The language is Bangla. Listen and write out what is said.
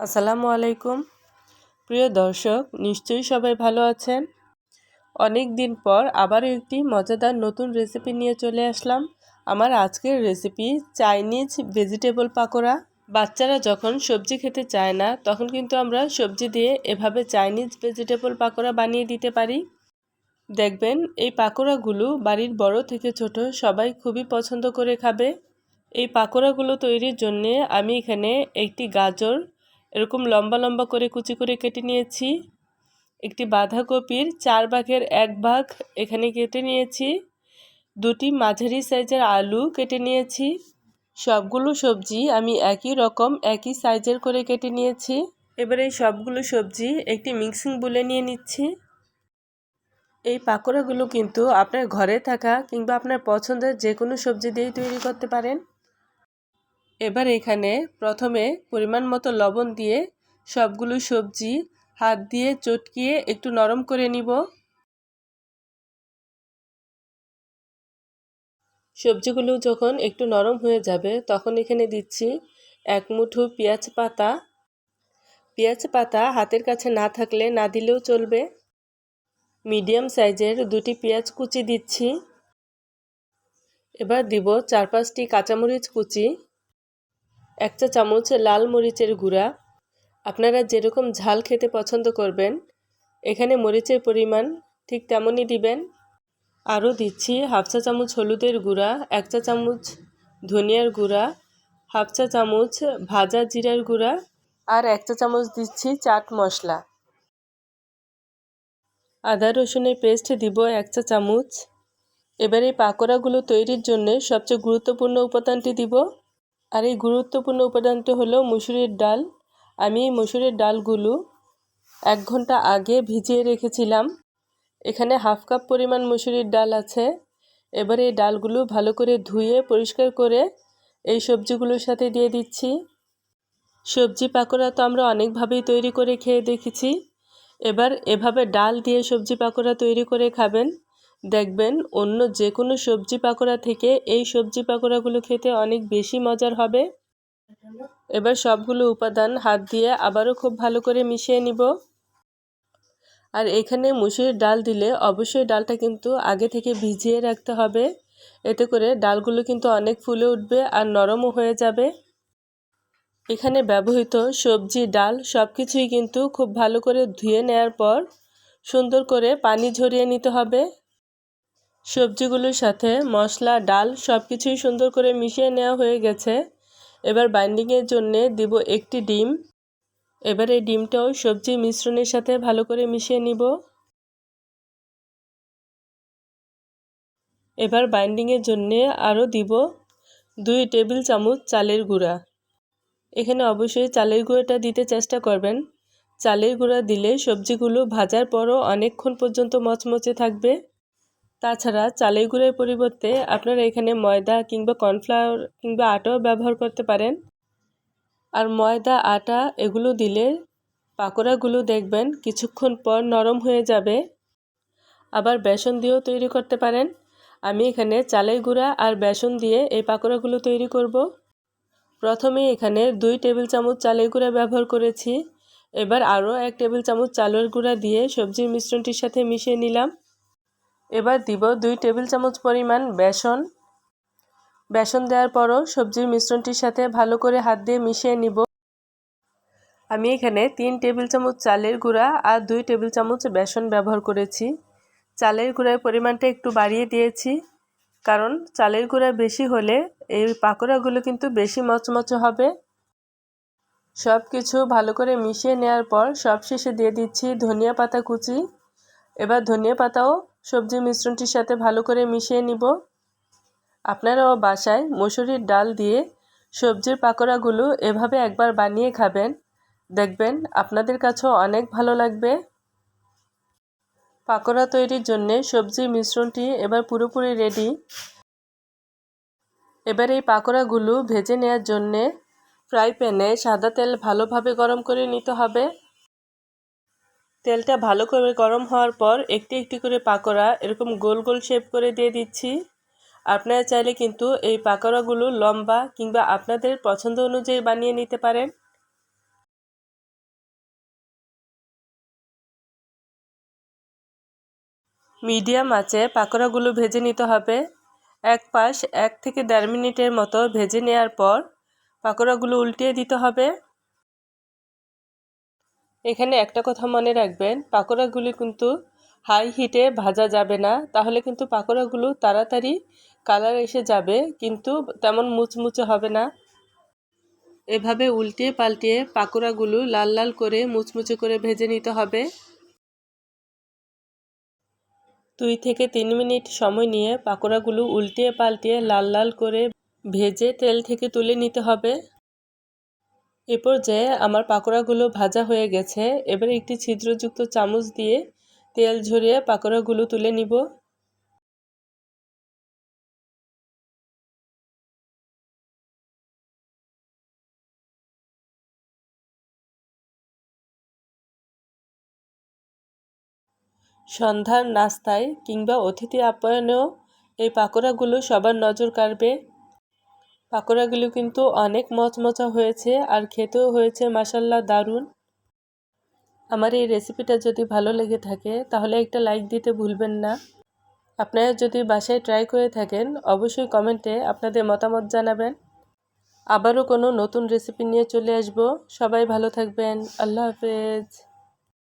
আসসালামু আলাইকুম। প্রিয় দর্শক, নিশ্চয়ই সবাই ভালো আছেন? অনেক দিন পর আবারও একটি মজাদার নতুন রেসিপি নিয়ে চলে আসলাম। আমার আজকের রেসিপি চাইনিজ ভেজিটেবল পাকোড়া। বাচ্চারা যখন সবজি খেতে চায় না, তখন কিন্তু আমরা সবজি দিয়ে এভাবে চাইনিজ ভেজিটেবল পাকোড়া বানিয়ে দিতে পারি। দেখবেন, এই পাকোড়াগুলো বাড়ির বড় থেকে ছোট সবাই খুবই পছন্দ করে খাবে। এই পাকোড়াগুলো তৈরির জন্যে আমি এখানে একটি গাজর এরকম লম্বা লম্বা করে কুচি করে কেটে নিয়েছি। একটি বাঁধাকপির চার ভাগের এক ভাগ এখানে কেটে নিয়েছি। দুটি মাঝারি সাইজের আলু কেটে নিয়েছি। সবগুলো সবজি আমি একই রকম, একই সাইজের করে কেটে নিয়েছি। এবার এই সবগুলো সবজি একটি মিক্সিং বলে নিয়ে নিচ্ছি। এই পাকোড়াগুলো কিন্তু আপনার ঘরে থাকা কিংবা আপনার পছন্দের যে কোনো সবজি দিয়েই তৈরি করতে পারেন। এবার এখানে প্রথমে পরিমাণ মতো লবণ দিয়ে সবগুলো সবজি হাত দিয়ে চটকিয়ে একটু নরম করে নিব। সবজিগুলো যখন একটু নরম হয়ে যাবে, তখন এখানে দিচ্ছি এক মুঠো পেঁয়াজ পাতা। পেঁয়াজ পাতা হাতের কাছে না থাকলে না দিলেও চলবে। মিডিয়াম সাইজের দুটি পেঁয়াজ কুচি দিচ্ছি। এবার দিব চার পাঁচটি কাঁচামরিচ কুচি। এক চা চামচ লাল মরিচের গুঁড়া। আপনারা যেরকম ঝাল খেতে পছন্দ করবেন, এখানে মরিচের পরিমাণ ঠিক তেমনই দিবেন। আরও দিচ্ছি হাফ চা চামচ হলুদের গুঁড়া, এক চা চামচ ধনিয়ার গুঁড়া, হাফ চা চামচ ভাজা জিরার গুঁড়া আর এক চা চামচ দিচ্ছি চাট মশলা। আদা রসুনের পেস্ট দিব এক চা চামচ। এবার এই পাকোড়াগুলো তৈরির জন্য সবচেয়ে গুরুত্বপূর্ণ উপাদানটি দিব। আর এই গুরুত্বপূর্ণ উপাদানটি হলো মুসুরির ডাল। আমি মুসুরির ডালগুলো এক ঘণ্টা আগে ভিজিয়ে রেখেছিলাম। এখানে হাফ কাপ পরিমাণ মুসুরির ডাল আছে। এবার এই ডালগুলো ভালো করে ধুয়ে, পরিষ্কার করে এই সবজিগুলোর সাথে দিয়ে দিচ্ছি। সবজি পাকোড়া তো আমরা অনেকভাবেই তৈরি করে খেয়ে দেখেছি। এবার এভাবে ডাল দিয়ে সবজি পাকোড়া তৈরি করে খাবেন। দেখবেন, অন্য যে কোনো সবজি পাকোড়া থেকে এই সবজি পাকোড়াগুলো খেতে অনেক বেশি মজার হবে। এবার সবগুলো উপাদান হাত দিয়ে আবারও খুব ভালো করে মিশিয়ে নিব। আর এখানে মুসুরির ডাল দিলে অবশ্যই ডালটা কিন্তু আগে থেকে ভিজিয়ে রাখতে হবে। এতে করে ডালগুলো কিন্তু অনেক ফুলে উঠবে আর নরমও হয়ে যাবে। এখানে ব্যবহৃত সবজি, ডাল সব কিছুই কিন্তু খুব ভালো করে ধুয়ে নেওয়ার পর সুন্দর করে পানি ঝরিয়ে নিতে হবে। সবজিগুলোর সাথে মশলা, ডাল সব কিছুই সুন্দর করে মিশিয়ে নেওয়া হয়ে গেছে। এবার বাইন্ডিংয়ের জন্যে দিব একটি ডিম। এবার এই ডিমটাও সবজি মিশ্রণের সাথে ভালো করে মিশিয়ে নিব। এবার বাইন্ডিংয়ের জন্যে আরও দিব দুই টেবিল চামচ চালের গুঁড়া। এখানে অবশ্যই চালের গুঁড়োটা দিতে চেষ্টা করবেন। চালের গুঁড়া দিলে সবজিগুলো ভাজার পরও অনেকক্ষণ পর্যন্ত মচমচে থাকবে। তাছাড়া চালের গুঁড়ের পরিবর্তে আপনারা এখানে ময়দা কিংবা কর্নফ্লাওয়ার কিংবা আটাও ব্যবহার করতে পারেন। আর ময়দা, আটা এগুলো দিলে পাকোড়াগুলো দেখবেন কিছুক্ষণ পর নরম হয়ে যাবে। আবার বেসন দিয়েও তৈরি করতে পারেন। আমি এখানে চালের গুঁড়া আর বেসন দিয়ে এই পাকোড়াগুলো তৈরি করব। প্রথমে এখানে দুই টেবিল চামচ চালের গুঁড়া ব্যবহার করেছি। এবার আরও এক টেবিল চামচ চালের গুঁড়া দিয়ে সবজির মিশ্রণটির সাথে মিশিয়ে নিলাম। এবার দিব দুই টেবিল চামচ পরিমাণ বেসন। বেসন দেওয়ার পরও সবজির মিশ্রণটির সাথে ভালো করে হাত দিয়ে মিশিয়ে নিব। আমি এখানে তিন টেবিল চামচ চালের গুঁড়া আর দুই টেবিল চামচ বেসন ব্যবহার করেছি। চালের গুঁড়ার পরিমাণটা একটু বাড়িয়ে দিয়েছি, কারণ চালের গুঁড়া বেশি হলে এই পাকোড়াগুলো কিন্তু বেশি মচমচে হবে। সব কিছু ভালো করে মিশিয়ে নেওয়ার পর সব শেষে দিয়ে দিচ্ছি ধনিয়া পাতা কুচি। এবার ধনিয়া পাতাও সবজি মিশ্রণটির সাথে ভালো করে মিশিয়ে নিব। আপনারাও বাসায় মসুরির ডাল দিয়ে সবজির পাকোড়াগুলো এভাবে একবার বানিয়ে খাবেন। দেখবেন আপনাদের কাছেও অনেক ভালো লাগবে। পাকোড়া তৈরির জন্য সবজির মিশ্রণটি এবার পুরোপুরি রেডি এবার এই পাকোড়াগুলো ভেজে নেওয়ার জন্যে ফ্রাই প্যানে সাদা তেল ভালোভাবে গরম করে নিতে হবে। তেলটা ভালো করে গরম হওয়ার পর একটি একটি করে পাকোড়া এরকম গোল গোল শেপ করে দিয়ে দিচ্ছি। আপনারা চাইলে কিন্তু এই পাকোড়াগুলো লম্বা কিংবা আপনাদের পছন্দ অনুযায়ী বানিয়ে নিতে পারেন। মিডিয়াম আছে পাকোড়াগুলো ভেজে নিতে হবে। এক পাশ এক থেকে দেড় মিনিটের মতো ভেজে নেওয়ার পর পাকোড়াগুলো উল্টিয়ে দিতে হবে। এখানে একটা কথা মনে রাখবেন, পাকোড়াগুলি কিন্তু হাই হিটে ভাজা যাবে না। তাহলে কিন্তু পাকোড়াগুলো তাড়াতাড়ি কালার এসে যাবে, কিন্তু তেমন মুচমুচে হবে না। এভাবে উল্টিয়ে পাল্টিয়ে পাকোড়াগুলো লাল লাল করে মুচমুচে করে ভেজে নিতে হবে। দুই থেকে তিন মিনিট সময় নিয়ে পাকোড়াগুলো উল্টিয়ে পাল্টিয়ে লাল লাল করে ভেজে তেল থেকে তুলে নিতে হবে। এ পর্যায়ে আমার পাকোড়াগুলো ভাজা হয়ে গেছে। এবার একটি ছিদ্রযুক্ত চামচ দিয়ে তেল ঝরিয়ে পাকোড়াগুলো তুলে নিব। সন্ধ্যার নাস্তায় কিংবা অতিথি আপ্যায়নেও এই পাকোড়াগুলো সবার নজর কাড়বে। পাকোড়াগুলো কিন্তু অনেক মচমচা হয়েছে আর খেতেও হয়েছে মাসাল্লা দারুণ। আমার এই রেসিপিটা যদি ভালো লেগে থাকে, তাহলে একটা লাইক দিতে ভুলবেন না। আপনারা যদি বাসায় ট্রাই করে থাকেন, অবশ্যই কমেন্টে আপনাদের মতামত জানাবেন। আবারও কোনো নতুন রেসিপি নিয়ে চলে আসব। সবাই ভালো থাকবেন। আল্লাহ হাফেজ।